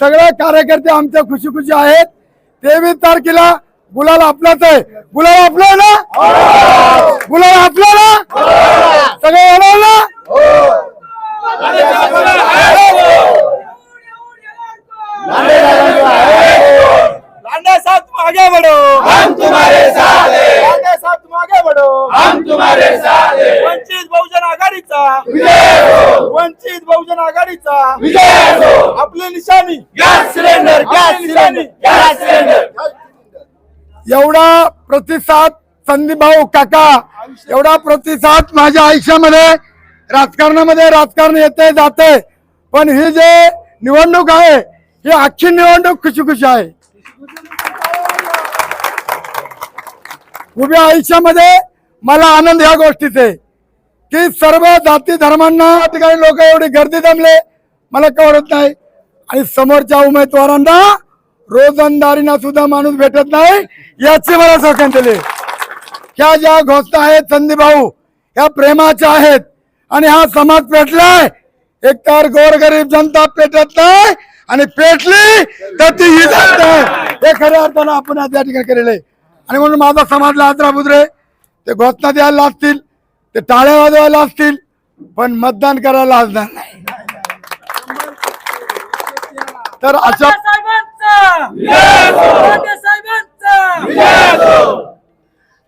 सगळे कार्यकर्ते आमच्या खुशी खुशी आहेत. तेवीस तारखेला गुलाल आपलाच आहे. गुलाल आपला आहे ना? गुलाल आपला ना? सगळे येणार ना? लांडे साथ बढ़ो हम तुम्हारे साथ हैं। लांडे साथ तुम आगे बढ़ो हम तुम्हारे साथ हैं। वंचित बहुजन आघाडीचा. विजय हो। वंचित बहुजन आघाडीचा. विजय हो। आपली निशाणी. Gas cylinder gas cylinder gas cylinder. एवढा प्रतिसाद संदीप भाऊ काका एवढा प्रतिसाद माझ्या आयुष्यामध्ये राजकारणामध्ये राजकारण येते जाते. पण ही जे निवडणूक आहे ही अख्खी निवडणूक खुशी खुशी आहे. उभ्या आयुष्यामध्ये मला आनंद ह्या गोष्टीचे. की सर्व जाती धर्मांना ठिकाणी लोक एवढी गर्दी जमले मला कळत नाही. आणि समोरच्या उमेदवारांना रोजंदारीना सुद्धा माणूस भेटत नाही याचे मला सौख्यान दिले ह्या ज्या घोषणा आहेत संधी भाऊ ह्या प्रेमाच्या आहेत आणि हा समाज पेटलाय. एकतर गोरगरीब जनता पेटत नाही आणि पेटली तर ती ही जात नाही. हे खऱ्या अर्थानं आपण आज या ठिकाणी केलेलं आहे. आणि म्हणून माझा समाजला आदरा बुजरे ते घोषणा द्यायला लागतील ते टाळ्या वाजवायला असतील पण मतदान करायला असणार नाही. तर अशा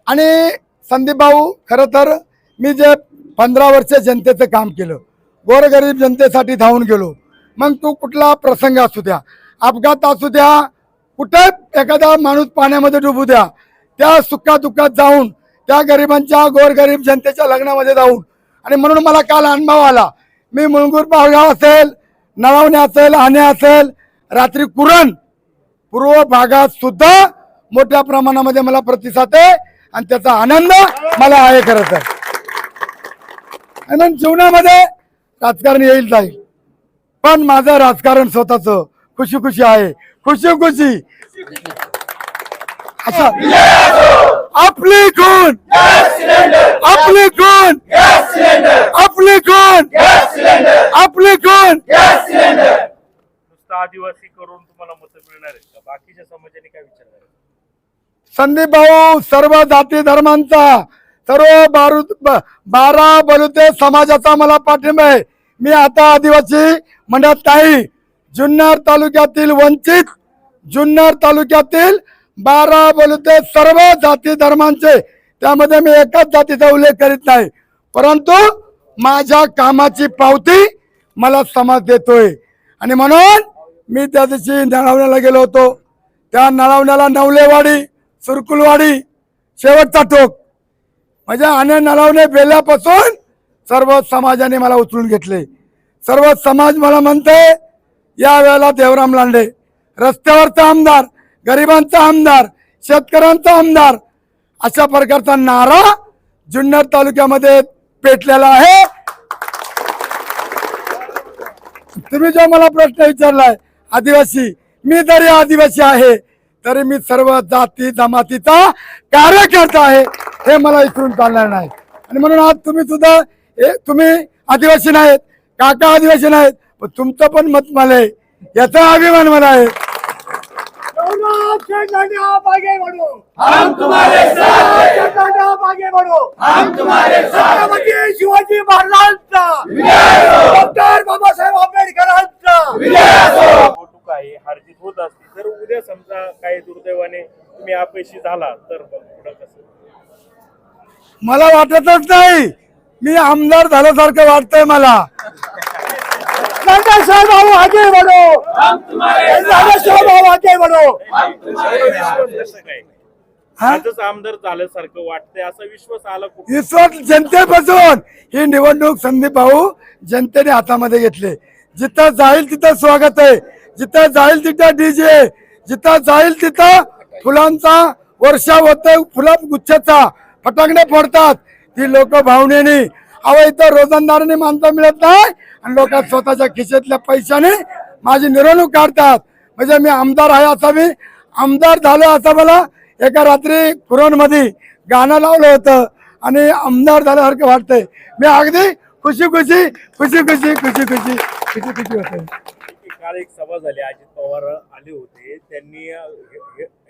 आणि संदीप भाऊ खर तर मी जे पंधरा वर्ष जनतेचं काम केलं गोरगरीब जनतेसाठी धावून गेलो मग तू कुठला प्रसंग असू द्या अपघात असू द्या कुठे एखादा माणूस पाण्यामध्ये डुबू द्या त्या सुखा दुःखात जाऊन त्या गरिबांच्या गोरगरीब जनतेच्या लग्नामध्ये जाऊन आणि म्हणून मला काल अनुभव आला मी मुळगूर पावगाव असेल नळवणे असेल आणे असेल रात्री कुरण पूर्व भागात सुद्धा मोठ्या प्रमाणामध्ये मला प्रतिसाद आहे आणि त्याचा आनंद मला आहे खरं तर. आणि जीवनामध्ये राजकारण येईल जाईल. पण माझं राजकारण स्वतःच. खुशी खुशी आहे. खुशी खुशी. आपली कोण आपली कोण आपली कोण आपली कोण आदिवासी करून तुम्हाला मतं मिळणार आहेत. का बाकीच्या समाजाने काय संदीप भाऊ सर्व जाती धर्मांचा सर्व बारू बारा बलुते समाजाचा मला पाठिंबा आहे. मी आता आदिवासी म्हणत नाही. जुन्नर तालुक्यातील वंचित जुन्नर तालुक्यातील बारा बोलते सर्व जाती धर्मांचे. त्यामध्ये मी एकाच जातीचा उल्लेख करीत नाही. परंतु माझ्या कामाची पावती मला समाज देतोय. आणि म्हणून मी त्या दिवशी नळवण्याला गेलो होतो. त्या नळवण्याला नवलेवाडी सुरकुलवाडी शेवटचा टोक. म्हणजे आणि नळवणे बेल्यापासून सर्व समाजाने मला उचलून घेतले. सर्व समाज मला म्हणते या वेळेला देवराम लांडे रस्त्यावरचा आमदार गरिबांचा आमदार शेतकऱ्यांचा आमदार अशा प्रकारचा नारा जुन्नर तालुक्यामध्ये पेटलेला आहे. तुम्ही जो मला प्रश्न विचारलाय आदिवासी मी जरी आदिवासी आहे तरी मी सर्व जाती जमातीचा कार्यकर्ता आहे हे मला विसरून चालणार नाही. आणि म्हणून आज तुम्ही सुद्धा हे तुम्ही आदिवासी नाहीत काका आदिवासी नाहीत पण तुमचं पण मत मला आहे याचा अभिमान मला आहे. हम तुम्हारे साथ हम तुम्हारे साथ शिवाजी महाराजांचा. विजय हो। डॉक्टर बाबासाहेब आंबेडकरांचा. हो। निवडणूक आहे हारजीत होत असते जर उद्या समजा काही दुर्दैवाने तुम्ही अपयशी झाला तर पुढं कसं मला वाटतच नाही. मी आमदार झाल्यासारखं वाटतंय मला. साहेब भाऊ आगे बढ़ो हम तुम्हारे साहेब भाऊ आगे बढ़ो? आजच आमदार झाल्यासारखं वाटतंय असा विश्वास आला कुठे विश्वास जनतेपासून. ही निवडणूक संदीप भाऊ जनतेने हातामध्ये घेतले. जिथं जाईल तिथं स्वागत आहे. जिथं जाईल तिथं डीजे जिथं जाईल तिथं फुलांचा वर्षा होतोय फुला गुच्छाचा फटाकडे फोडतात. ती लोक भावनेने अहो इथं रोजंदाराने मानता मिळत नाही आणि लोक स्वतःच्या खिशेतल्या पैशाने माझी मिरवणूक काढतात. म्हणजे मी आमदार आहे असा मी आमदार झालो असा मला एका रात्री मध्ये गाणं लावलं होतं आणि आमदार झाल्यासारखं वाटतंय. मी अगदी खुशी खुशी खुशी खुशी खुशी खुशी खुशी खुशी होते. काल एक सभा झाली. अजित पवार आले होते. त्यांनी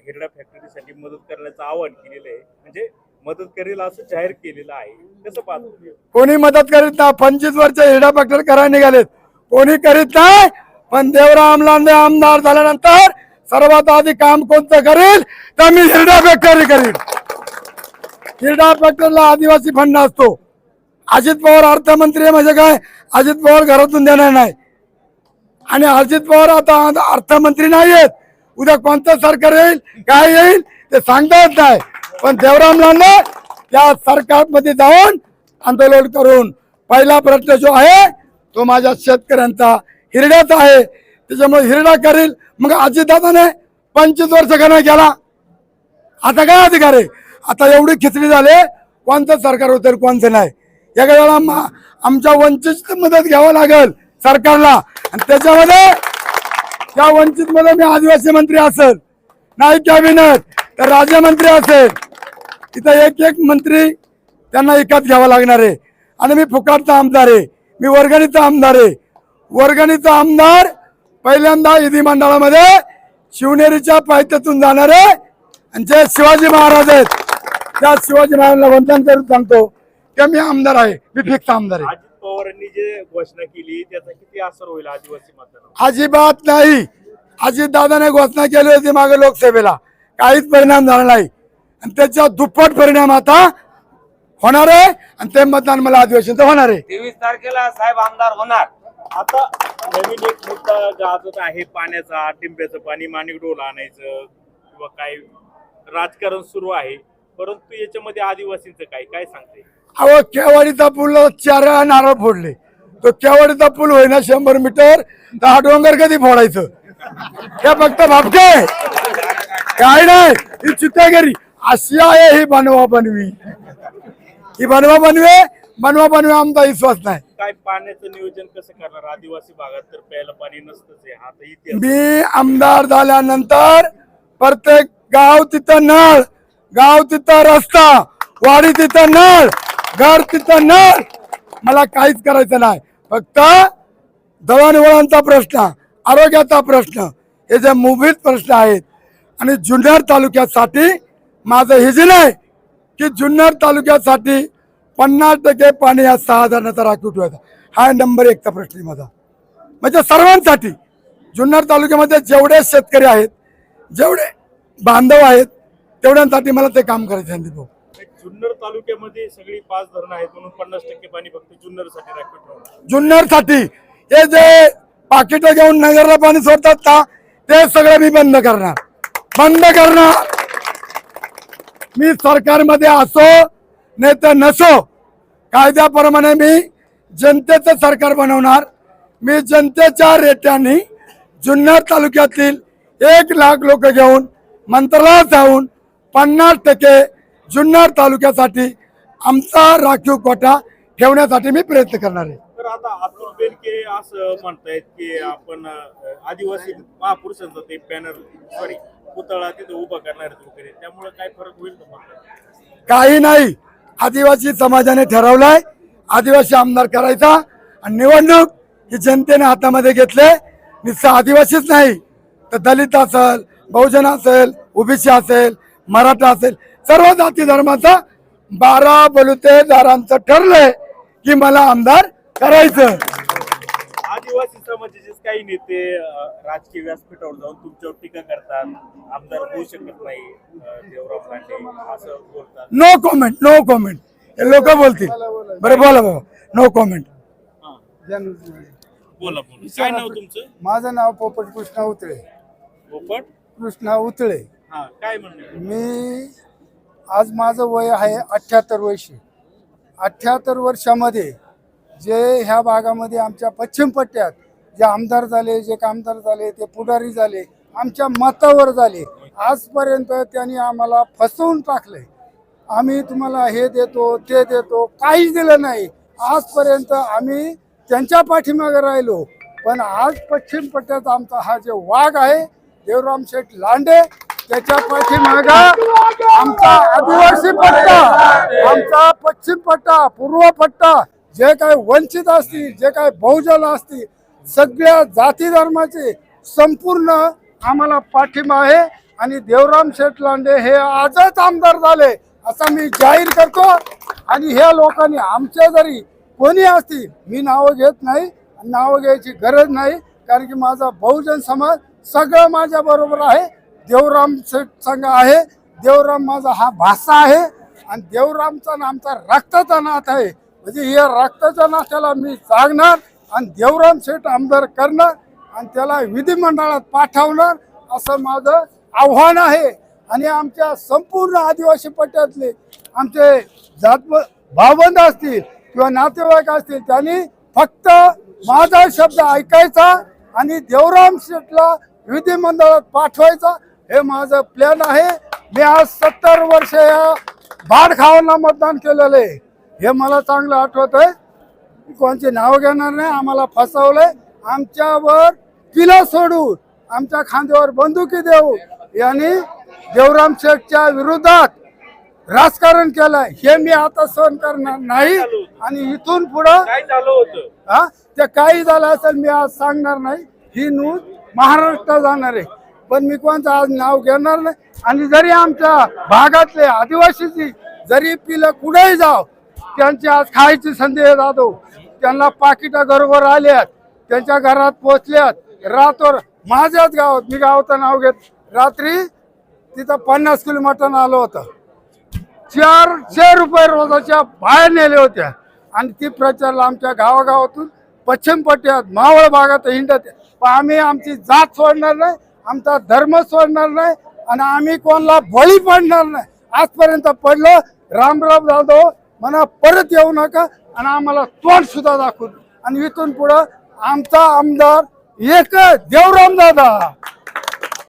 हिरडा फॅक्टरीसाठी मदत करण्याचं आवाहन केलेलं आहे. म्हणजे मदत करेल असं जाहीर केलेलं आहे. कसं पाहतो कोणी मदत करीत नाही. पंचवीस वर्ष हिरडा फॅक्टर करायला निघालेत. कोणी करीत नाही. पण देवराम लांडे आमदार झाल्यानंतर सर्वात आधी काम कोणतं करेल? तर मी हिरडा फॅक्टरी करील हिरडा फॅक्टरीला आदिवासी फंड असतो. अजित पवार अर्थमंत्री आहे म्हणजे काय? अजित पवार घरातून देणार नाही. आणि अजित पवार आता अर्थमंत्री नाही आहेत उद्या कोणतं सरकार येईल? काय येईल? ते सांगता येत नाही. पण देवराम त्या सरकारमध्ये जाऊन आंदोलन करून पहिला प्रश्न जो आहे तो माझ्या शेतकऱ्यांचा. हिरड्याचा आहे. त्याच्यामुळे हिरडा करील. मग अजितदादाने पंचवीस वर्ष गणा गेला केला. आता काय अधिकार आहे? आता एवढी खिचडी झाले कोणतं सरकार होतं कोणतं नाही. या वेळेला आमच्या वंचित मदत घ्यावं लागेल सरकारला. आणि त्याच्यामध्ये त्या वंचित मध्ये मी आदिवासी मंत्री असेल नाही कॅबिनेट तर राज्यमंत्री असेल. तिथं एक एक मंत्री त्यांना एकाच घ्यावा लागणार आहे. आणि मी फुकाटचा आमदार आहे. मी वर्गणीचा आमदार आहे. वर्गणीचा आमदार पहिल्यांदा विधी मंडळामध्ये शिवनेरीच्या पायथ्यातून जाणारे आणि जे शिवाजी महाराज आहेत त्या शिवाजी महाराजांना वंदन करून सांगतो की मी आमदार आहे. मी फिक्स आमदार आहे. अजित पवारांनी जे घोषणा केली त्याचा किती असर होईल आदिवासी अजिबात नाही. अजित दादाने घोषणा केली होती मागे लोकसभेला. काहीच परिणाम झाला नाही. आणि त्याच्या दुप्पट परिणाम आता होणार आहे आणि ते मतदान मला अधिवेशनचं होणार. आहे तेवीस तारखेला साहेब आमदार होणार. आता नवीन एक मुद्दा गाजत आहे पाण्याचा टिंब्याचं पाणी माणिक डोल आणायचं किंवा काय राजकारण सुरू आहे. परंतु याच्यामध्ये आदिवासींचं काय काय सांगते? अहो केवाडीचा पूल चार वेळा नारळ फोडले. तो केवाडीचा पूल होईना शंभर मीटर तर हा डोंगर कधी फोडायचं? हे फक्त भापके. काय नाही ही चित्तेगिरी अशी आहे ही बनवा बनवी. ही बनवा बनवे बनवा बनवे आमचा विश्वास नाही. काय पाण्याचं नियोजन कसं करणार? आदिवासी भागात तर प्यायला पाणी नसतंच हा मी आमदार झाल्यानंतर प्रत्येक गाव तिथं नळ गाव तिथं रस्ता वाडी तिथं नळ घर तिथं नळ. मला काहीच करायचं नाही. फक्त दळणवळणचा प्रश्न आरोग्याचा प्रश्न हे जे मुभीत प्रश्न आहेत आणि जुन्नर तालुक्यासाठी माझं हे जे नाही की जुन्नर तालुक्यासाठी पन्नास टक्के पाणी या सहा हजाराचा राखीव ठेवायचा. हा नंबर एकचा प्रश्न आहे माझा. म्हणजे सर्वांसाठी जुन्नर तालुक्यामध्ये जेवढे शेतकरी आहेत जेवढे बांधव आहेत तेवढ्यांसाठी मला ते काम करायचं आहे भाऊ जुन्नर तालुक्यामध्ये सगळी पाच धरणं आहेत म्हणून पन्नास टक्के पाणी फक्त जुन्नरसाठी राखीव ठेवणार. जुन्नरसाठी हे जे पाकिट घेऊन नगरला पाणी सोडतात ना ते सगळं मी बंद करणार. बंद करणार. मी सरकारमध्ये असो नाही तर नसो कायद्याप्रमाणे मी जनतेचं सरकार बनवणार. मी जनतेच्या रेट्याने जुन्नर तालुक्यातील एक लाख लोक घेऊन मंत्रालयात जाऊन पन्नास टक्के जुन्नर तालुक्यासाठी आमचा राखीव कोटा ठेवण्यासाठी मी प्रयत्न करणार आहे. तर आता अतुल बेनके असं म्हणतायत की आपण आदिवासी महापुरुषांचा ते पॅनल सॉरी पुतळा तिथे उभा करणार वगैरे त्यामुळे काय फरक होईल काही नाही. आदिवासी समाजाने ठरवलंय. आदिवासी आमदार करायचा. आणि निवडणूक ही जनतेने हातामध्ये घेतले. निस्सा आदिवासीच नाही. तर दलित असेल बहुजन असेल ओबीसी असेल मराठा असेल सर्व जाती धर्माचा बारा बलुतेदारांचं ठरलंय की मला आमदार करायचं. आदिवासी समाजाचे काही नेते राजकीय व्यासपीठावर जाऊन तुमच्यावर टीका करतात आमदार होऊ शकत नाही देवराव लांडे असं बोलतात. नो कॉमेंट नो कॉमेंट हे लोक बोलतील. बरं बोला बाबा नो कॉमेंट हा. बोला बोला. काय नाव तुमचं? माझं नाव पोपट कृष्णा उतळे. पोपट? कृष्णा उतळे. हा काय म्हणणं? मी आज माझं वय आहे अठ्ठ्याहत्तर वर्ष. अठ्ठ्याहत्तर वर्षामध्ये जे ह्या भागामध्ये आमच्या पश्चिम पट्ट्यात जे आमदार झाले जे कामदार झाले ते पुढारी झाले आमच्या मतावर झाले आजपर्यंत त्यांनी आम्हाला फसवून टाकले आम्ही तुम्हाला हे देतो ते देतो काहीच दिलं नाही. आजपर्यंत आम्ही त्यांच्या पाठीमागे राहिलो. पण आज पश्चिम पट्ट्यात आमचा हा जे वाघ आहे देवराम शेठ लांडे त्याच्या पाठीमागा आमचा आदिवासी पट्टा आमचा पश्चिम पट्टा पूर्व पट्टा जे काय वंचित असतील जे काय बहुजन असतील सगळ्या जाती धर्माचे संपूर्ण आम्हाला पाठिंबा आहे. आणि देवराम शेठ लांडे हे आजच आमदार झाले असं मी जाहीर करतो. आणि ह्या लोकांनी आमच्या जरी कोणी असतील मी नावं घेत नाही नावं घ्यायची गरज नाही. कारण की माझा बहुजन समाज सगळं माझ्या बरोबर आहे. देवराम शेठ संघ आहे. देवराम माझा हा भाषा आहे. आणि देवरामचा आमचा रक्ताचा नात आहे. म्हणजे या रक्ताच्या नात्याला मी जागणार आणि देवराम शेठ आमदार करणार आणि त्याला विधिमंडळात पाठवणार असं माझं आव्हान आहे. आणि आमच्या संपूर्ण आदिवासी पट्ट्यातले आमचे जात भावबंद असतील किंवा नातेवाईक असतील त्यांनी फक्त माझा शब्द ऐकायचा आणि देवराम शेठला विधिमंडळात पाठवायचा हे माझं प्लॅन आहे. मी आज सत्तर वर्ष या बाडखावांना मतदान केलेलं आहे. हे मला चांगलं आठवत आहे कोणचे नाव घेणार नाही आम्हाला फसवलंय. आमच्यावर किला सोडून आमच्या खांद्यावर बंदुकी देऊ. यांनी देवराम शेठच्या विरोधात राजकारण केलंय. हे मी आता सहन करणार नाही आणि इथून पुढं हा ते काही झालं असेल मी आज सांगणार नाही. ही न्यूज महाराष्ट्र जाणार आहे. पण मी कोणतं आज नाव घेणार नाही. आणि जरी आमच्या भागातले आदिवासीची जरी पिलं कुठेही जाव त्यांची आज खायची संधी जातो जाधव त्यांना पाकिटं घरोघर आल्यात त्यांच्या घरात पोचल्यात रातोर माझ्याच गावात मी गावाचं नाव घेत रात्री तिथं पन्नास किलो आलो आलं होतं. चारशे रुपये रोजाच्या बाहेर नेले होत्या. आणि ती प्रचारला आमच्या गावागावातून पश्चिम पट्ट्यात मावळ भागात हिंडत पण आम्ही आमची जात सोडणार नाही आमचा धर्म सोडणार नाही आणि आम्ही कोणाला बळी पडणार नाही. आजपर्यंत पडलं रामराव जाधव म्हणा परत येऊ नका आणि आम्हाला तोंड सुद्धा दाखवून आणि इथून पुढं आमचा आमदार एक देवराम दादा.